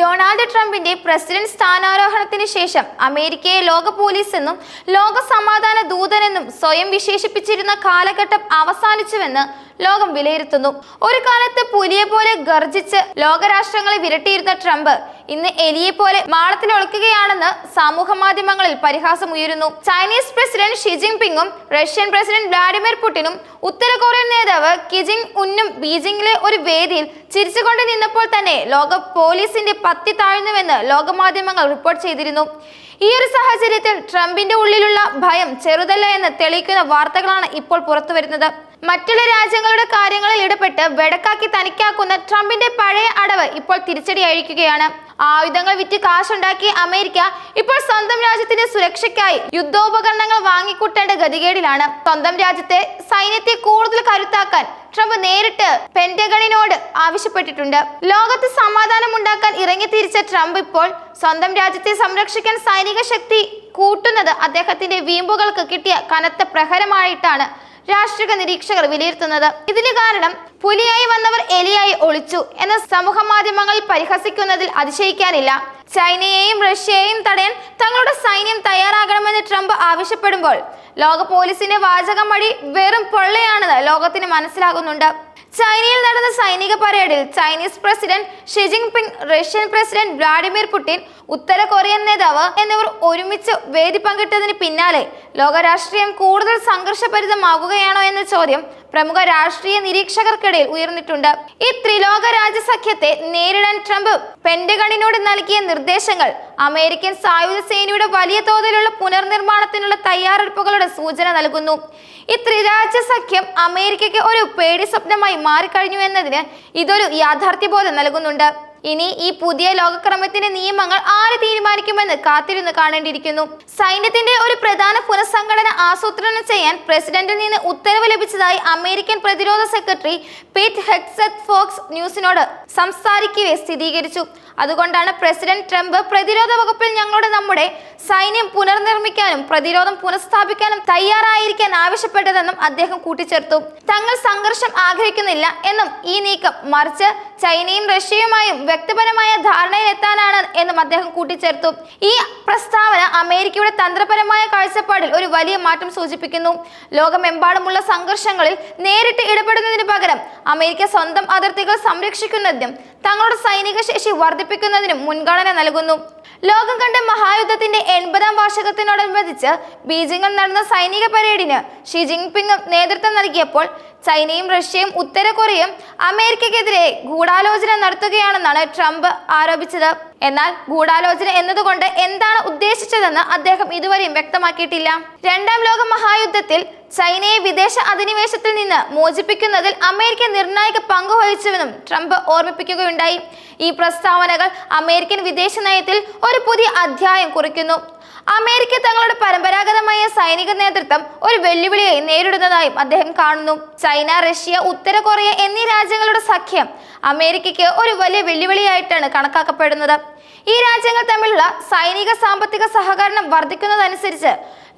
Donald ട്രംപിന്റെ president സ്ഥാനാരോഹണത്തിന് ശേഷം അമേരിക്കയെ ലോക പോലീസ് എന്നും ലോക സമാധാന ദൂതനെന്നും സ്വയം വിശേഷിപ്പിച്ചിരുന്ന കാലഘട്ടം അവസാനിച്ചുവെന്ന് ലോകം വിലയിരുത്തുന്നു. ഒരു കാലത്ത് പുലിയെ പോലെ ഗർജിച്ച് ലോകരാഷ്ട്രങ്ങളെ വിരട്ടിയിരുന്ന ട്രംപ് ഇന്ന് എലിയെ പോലെ മാളത്തിൽ ഒളിക്കുകയാണെന്ന് സമൂഹ മാധ്യമങ്ങളിൽ പരിഹാസം ഉയരുന്നു. ചൈനീസ് പ്രസിഡന്റ് ഷി ജിൻപിങ്ങും റഷ്യൻ പ്രസിഡന്റ് വ്ളാഡിമിർ പുടിനും ഉത്തര കൊറിയൻ നേതാവ് കിജിങ് ഉന്നും ബീജിംഗിലെ ഒരു വേദിയിൽ ചിരിച്ചുകൊണ്ട് നിന്നപ്പോൾ തന്നെ ലോക പോലീസിന്റെ പത്തി താഴ്ന്നുവെന്ന് ലോകമാധ്യമങ്ങൾ റിപ്പോർട്ട് ചെയ്തിരുന്നു. ഈ ഒരു സാഹചര്യത്തിൽ ട്രംപിന്റെ ഉള്ളിലുള്ള ഭയം ചെറുതല്ല എന്ന് തെളിയിക്കുന്ന വാർത്തകളാണ് ഇപ്പോൾ പുറത്തു വരുന്നത് മറ്റുള്ള രാജ്യങ്ങളുടെ കാര്യങ്ങളിൽ ഇടപെട്ട് വെടക്കാക്കി തനിക്കാക്കുന്ന ട്രംപിന്റെ പഴയ അടവ് ഇപ്പോൾ തിരിച്ചടി അഴിക്കുകയാണ് ആയുധങ്ങൾ വിറ്റ് കാശുണ്ടാക്കി അമേരിക്ക ഇപ്പോൾ സ്വന്തം രാജ്യത്തിന്റെ സുരക്ഷയ്ക്കായി യുദ്ധോപകരണങ്ങൾ വാങ്ങിക്കൂട്ടേണ്ട ഗതികേടിലാണ്. സ്വന്തം രാജ്യത്തെ സൈന്യത്തെ കൂടുതൽ കരുത്താക്കാൻ ട്രംപ് നേരിട്ട് പെന്റഗണിനോട് ആവശ്യപ്പെട്ടിട്ടുണ്ട്. ലോകത്ത് സമാധാനം ഉണ്ടാക്കാൻ ഇറങ്ങി തിരിച്ച ട്രംപ് ഇപ്പോൾ സ്വന്തം രാജ്യത്തെ സംരക്ഷിക്കാൻ സൈനിക ശക്തി കൂട്ടുന്നത് അദ്ദേഹത്തിന്റെ വീമ്പുകൾക്ക് കിട്ടിയ കനത്ത പ്രഹരമായിട്ടാണ് രാഷ്ട്രീയ നിരീക്ഷകർ വിലയിരുത്തുന്നത്. ഇതിന് കാരണം പുലിയായി വന്നവർ എലിയായി ഒളിച്ചു എന്ന സമൂഹ മാധ്യമങ്ങളിൽ പരിഹസിക്കുന്നതിൽ അതിശയിക്കാനില്ല. ചൈനയെയും റഷ്യയെയും തടയാൻ തങ്ങളുടെ സൈന്യം തയ്യാറാകണമെന്ന് ട്രംപ് ആവശ്യപ്പെടുമ്പോൾ ലോക പോലീസിന്റെ വാചകം വഴി വെറും പൊള്ളയാണെന്ന് ലോകത്തിന് മനസ്സിലാകുന്നുണ്ട്. ചൈനയിൽ നടന്ന സൈനിക പരേഡിൽ Chinese president Xi Jinping Russian president Vladimir Putin ഉത്തര കൊറിയൻ നേതാവ് എന്നിവർ ഒരുമിച്ച് വേദി പങ്കിട്ടതിന് പിന്നാലെ ലോകരാഷ്ട്രീയം കൂടുതൽ സംഘർഷഭരിതമാകുകയാണോ എന്ന ചോദ്യം പ്രമുഖ രാഷ്ട്രീയ നിരീക്ഷകർക്കിടയിൽ ഉയർന്നിട്ടുണ്ട്. ഈ ത്രിലോക രാജ്യസഖ്യത്തെ നേരിടാൻ ട്രംപ് പെന്റഗണിനോട് നൽകിയ നിർദ്ദേശങ്ങൾ അമേരിക്കൻ സായുധ സേനയുടെ വലിയ തോതിലുള്ള പുനർനിർമ്മാണത്തിനുള്ള തയ്യാറെടുപ്പുകളുടെ സൂചന നൽകുന്നു. ഈ ത്രിരാജ്യ സഖ്യം അമേരിക്കയ്ക്ക് ഒരു പേടി സ്വപ്നമായി മാറിക്കഴിഞ്ഞു എന്നതിന് ഇതൊരു യാഥാർത്ഥ്യബോധം നൽകുന്നുണ്ട്. ഇനി ഈ പുതിയ ലോകക്രമത്തിന്റെ നിയമങ്ങൾ ആര് തീരുമാനിക്കുമെന്ന് കാത്തിരുന്ന് കാണേണ്ടിയിരിക്കുന്നു. സൈന്യത്തിന്റെ ഒരു പ്രധാന പുനഃസംഘടന ആസൂത്രണം ചെയ്യാൻ പ്രസിഡന്റിൽ നിന്ന് ഉത്തരവ് ലഭിച്ചതായി അമേരിക്കൻ പ്രതിരോധ സെക്രട്ടറി പീറ്റ് ഹെക്സത്ത് ഫോക്സ് ന്യൂസിനോട് സംസാരിക്കവേ സ്ഥിരീകരിച്ചു. അതുകൊണ്ടാണ് പ്രസിഡന്റ് ട്രംപ് പ്രതിരോധ വകുപ്പിൽ ഞങ്ങളുടെ നമ്മുടെ സൈന്യം പുനർനിർമ്മിക്കാനും പ്രതിരോധം പുനഃസ്ഥാപിക്കാനും തയ്യാറായിരിക്കാൻ ആവശ്യപ്പെട്ടതെന്നും അദ്ദേഹം കൂട്ടിച്ചേർത്തു. തങ്ങൾ സംഘർഷം ആഗ്രഹിക്കുന്നില്ല എന്നും ഈ നീക്കം മറിച്ച് ചൈനയും റഷ്യയുമായും വ്യക്തിപരമായ ധാരണയിലെത്താനാണ് എന്നും അദ്ദേഹം കൂട്ടിച്ചേർത്തു. ഈ പ്രസ്താവന അമേരിക്കയുടെ തന്ത്രപരമായ കാഴ്ചപ്പാടിൽ ഒരു വലിയ മാറ്റം സൂചിപ്പിക്കുന്നു. ലോകമെമ്പാടുമുള്ള സംഘർഷങ്ങളിൽ നേരിട്ട് ഇടപെടുന്നതിന് പകരം അമേരിക്ക സ്വന്തം അതിർത്തികൾ സംരക്ഷിക്കുന്നതിനും തങ്ങളുടെ സൈനിക ശേഷി വർദ്ധിപ്പിക്കുന്നതിനും മുൻഗണന നൽകുന്നു. ലോകം കണ്ട മഹായുദ്ധത്തിന്റെ എൺപതാം വാർഷികത്തിനോടനുബന്ധിച്ച് ബീജിംഗിൽ നടന്ന സൈനിക പരേഡിന് ഷി ജിൻപിങ്ങും നേതൃത്വം നൽകിയപ്പോൾ ചൈനയും റഷ്യയും ഉത്തര കൊറിയയും അമേരിക്കയ്ക്കെതിരെ ഗൂഢാലോചന നടത്തുകയാണെന്നാണ് ട്രംപ് ആരോപിച്ചത്. എന്നാൽ ഗൂഢാലോചന എന്നതുകൊണ്ട് എന്താണ് ഉദ്ദേശിച്ചതെന്ന് അദ്ദേഹം ഇതുവരെയും വ്യക്തമാക്കിയിട്ടില്ല. രണ്ടാം ലോക മഹായുദ്ധത്തിൽ ചൈനയെ വിദേശ അധിനിവേശത്തിൽ നിന്ന് മോചിപ്പിക്കുന്നതിൽ അമേരിക്ക നിർണായക പങ്ക് വഹിച്ചുവെന്നും ട്രംപ് ഓർമ്മിപ്പിക്കുകയുണ്ടായി. ഈ പ്രസ്താവനകൾ അമേരിക്കൻ വിദേശ നയത്തിൽ ഒരു പുതിയ അധ്യായം കുറിക്കുന്നു. അമേരിക്ക തങ്ങളുടെ പരമ്പരാഗതമായ സൈനിക നേതൃത്വം ഒരു വെല്ലുവിളിയായി നേരിടുന്നതായും അദ്ദേഹം കാണുന്നു. ചൈന റഷ്യ ഉത്തര കൊറിയ എന്നീ രാജ്യങ്ങളുടെ സഖ്യം അമേരിക്കയ്ക്ക് ഒരു വലിയ വെല്ലുവിളിയായിട്ടാണ് കണക്കാക്കപ്പെടുന്നത്. ഈ രാജ്യങ്ങൾ തമ്മിലുള്ള സൈനിക സാമ്പത്തിക സഹകരണം വർദ്ധിക്കുന്നതനുസരിച്ച്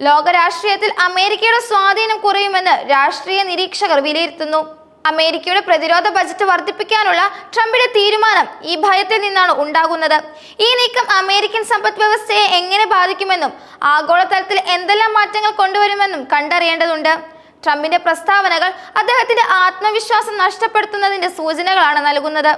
ലോക രാഷ്ട്രീയത്തിൽ അമേരിക്കയുടെ സ്വാധീനം കുറയുമെന്ന് രാഷ്ട്രീയ നിരീക്ഷകർ വിലയിരുത്തുന്നു. അമേരിക്കയുടെ പ്രതിരോധ ബജറ്റ് വർദ്ധിപ്പിക്കാനുള്ള ട്രംപിന്റെ തീരുമാനം ഈ ഭയത്തിൽ നിന്നാണ് ഉണ്ടാകുന്നത്. ഈ നീക്കം അമേരിക്കൻ സമ്പദ് വ്യവസ്ഥയെ എങ്ങനെ ബാധിക്കുമെന്നും ആഗോളതലത്തിൽ എന്തെല്ലാം മാറ്റങ്ങൾ കൊണ്ടുവരുമെന്നും കണ്ടറിയേണ്ടതുണ്ട്. ട്രംപിന്റെ പ്രസ്താവനകൾ അദ്ദേഹത്തിന്റെ ആത്മവിശ്വാസം നഷ്ടപ്പെടുത്തുന്നതിന്റെ സൂചനകളാണ് നൽകുന്നത്.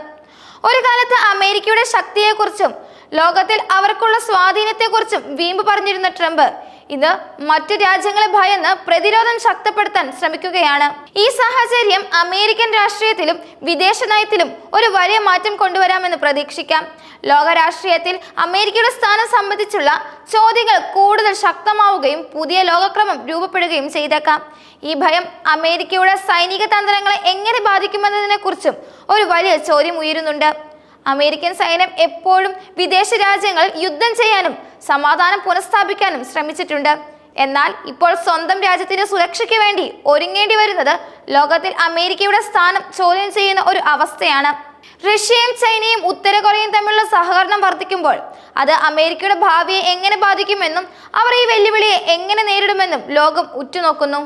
ഒരു കാലത്ത് അമേരിക്കയുടെ ശക്തിയെക്കുറിച്ചും ലോകത്തിൽ അവർക്കുള്ള സ്വാധീനത്തെക്കുറിച്ചും വീമ്പ് പറഞ്ഞിരുന്ന ട്രംപ് ഇത് മറ്റു രാജ്യങ്ങളെ ഭയന്ന് പ്രതിരോധം ശക്തപ്പെടുത്താൻ ശ്രമിക്കുകയാണ്. ഈ സാഹചര്യം അമേരിക്കൻ രാഷ്ട്രീയത്തിലും വിദേശ നയത്തിലും ഒരു വലിയ മാറ്റം കൊണ്ടുവരാമെന്ന് പ്രതീക്ഷിക്കാം. ലോക രാഷ്ട്രീയത്തിൽ അമേരിക്കയുടെ സ്ഥാനം സംബന്ധിച്ചുള്ള ചോദ്യങ്ങൾ കൂടുതൽ ശക്തമാവുകയും പുതിയ ലോകക്രമം രൂപപ്പെടുകയും ചെയ്തേക്കാം. ഈ ഭയം അമേരിക്കയുടെ സൈനിക തന്ത്രങ്ങളെ എങ്ങനെ ബാധിക്കുമെന്നതിനെക്കുറിച്ചും ഒരു വലിയ ചോദ്യം ഉയരുന്നുണ്ട്. അമേരിക്കൻ സൈന്യം എപ്പോഴും വിദേശ രാജ്യങ്ങൾ യുദ്ധം ചെയ്യാനും സമാധാനം പുനഃസ്ഥാപിക്കാനും ശ്രമിച്ചിട്ടുണ്ട്. എന്നാൽ ഇപ്പോൾ സ്വന്തം രാജ്യത്തിന്റെ സുരക്ഷയ്ക്ക് വേണ്ടി ഒരുങ്ങേണ്ടി വരുന്നത് ലോകത്തിൽ അമേരിക്കയുടെ സ്ഥാനം ചോദ്യം ചെയ്യുന്ന ഒരു അവസ്ഥയാണ്. റഷ്യയും ചൈനയും ഉത്തര കൊറിയയും തമ്മിലുള്ള സഹകരണം വർദ്ധിക്കുമ്പോൾ അത് അമേരിക്കയുടെ ഭാവിയെ എങ്ങനെ ബാധിക്കുമെന്നും അവർ ഈ വെല്ലുവിളിയെ എങ്ങനെ നേരിടുമെന്നും ലോകം ഉറ്റുനോക്കുന്നു.